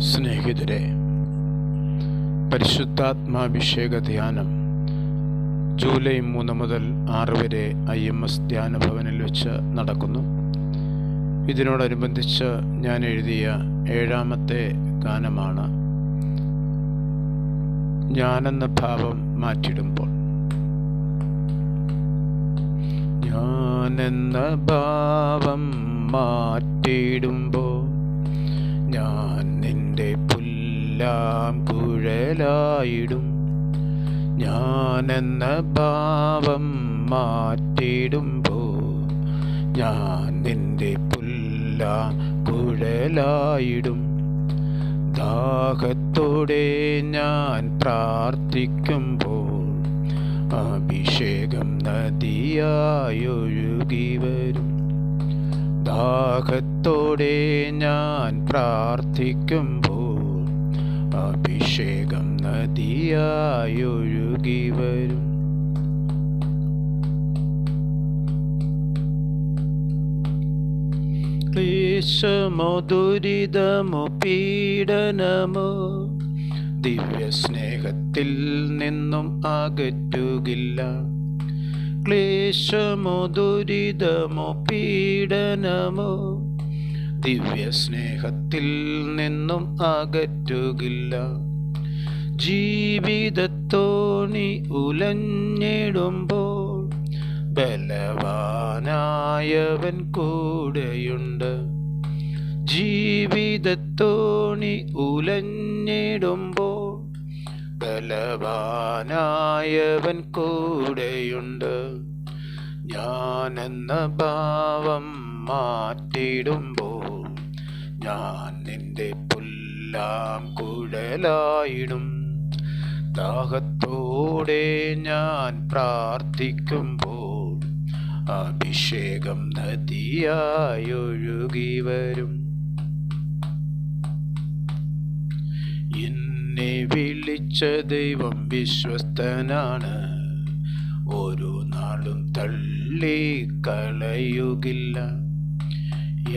സ്നേഹിതരെ പരിശുദ്ധാത്മാഭിഷേക ധ്യാനം ജൂലൈ മൂന്ന് മുതൽ ആറ് വരെ ഐ എം എസ് ധ്യാന ഭവനിൽ വെച്ച് നടക്കുന്നു. ഇതിനോടനുബന്ധിച്ച് ഞാൻ എഴുതിയ ഏഴാമത്തെ ഗാനമാണ് ഞാനെന്ന ഭാവം മാറ്റിടുമ്പോൾ. ഞാനെന്ന ഭാവം മാറ്റിയിടുമ്പോൾ ഞാൻ നിന്റെ പുല്ലാം കുഴലായിടും. ഞാനെന്ന ഭാവം മാറ്റിടുമ്പോൾ ഞാൻ നിന്റെ പുല്ലാം കുഴലായിടും. ദാഹത്തോടെ ഞാൻ പ്രാർത്ഥിക്കുമ്പോൾ അഭിഷേകം നദിയായൊഴുകി വരും ദാഹത്തോടെ ഞാൻ പ്രാർത്ഥിക്കുമ്പോൾ അഭിഷേകം നദിയായൊഴുകി വരും. ക്ലേശമോ പീഡനമോ ദിവ്യസ്നേഹത്തിൽ നിന്നും അകറ്റുകില്ല. ക്ലേശമോ ദുരിതമോ പീഡനമോ ദിവ്യസ്നേഹത്തിൽ നിന്നും അകറ്റുകില്ല. ജീവിതത്തോണി ഉലഞ്ഞിടുമ്പോൾ ബലവാനായവൻ കൂടെയുണ്ട്. ജീവിതത്തോണി ഉലഞ്ഞിടുമ്പോൾ ബലവാനായവൻ കൂടെയുണ്ട്. ഞാനെന്ന ഭാവം മാറ്റിടുമ്പോൾ ഞാൻ നിന്റെ പുല്ലാം കുഴലായിടും. ദാഹത്തോടെ ഞാൻ പ്രാർത്ഥിക്കുമ്പോൾ അഭിഷേകം നദിയായൊഴുകി വരും. എന്നെ വിളിച്ച ദൈവം വിശ്വസ്തനാണ്. ഓരോ നാളും തള്ളി കളയുകില്ല.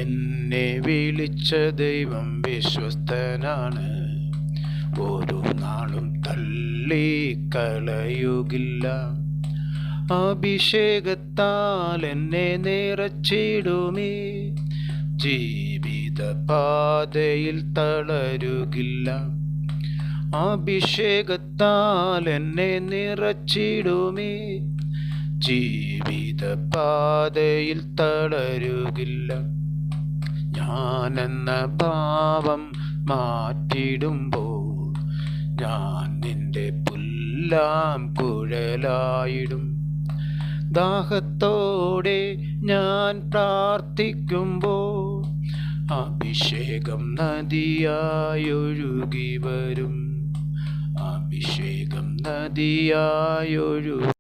എന്നെ വിളിച്ച ദൈവം വിശ്വസ്തനാണ്. ഒരു നാളും തള്ളി കളയുകില്ല. അഭിഷേകത്താൽ എന്നെ നിറച്ചിടുമേ. ജീവിത പാതയിൽ തളരുകില്ല. അഭിഷേകത്താൽ എന്നെ നിറച്ചിടുമേ. ജീവിത പാതയിൽ തളരുകില്ല. ഞാനെന്ന ഭാവം മാറ്റിടുമ്പോൾ ഞാൻ നിന്റെ പുല്ലാം കുഴലായിടും. ദാഹത്തോടെ ഞാൻ പ്രാർത്ഥിക്കുമ്പോൾ അഭിഷേകം നദിയായൊഴുകി വരും. അഭിഷേകം നദിയായൊഴു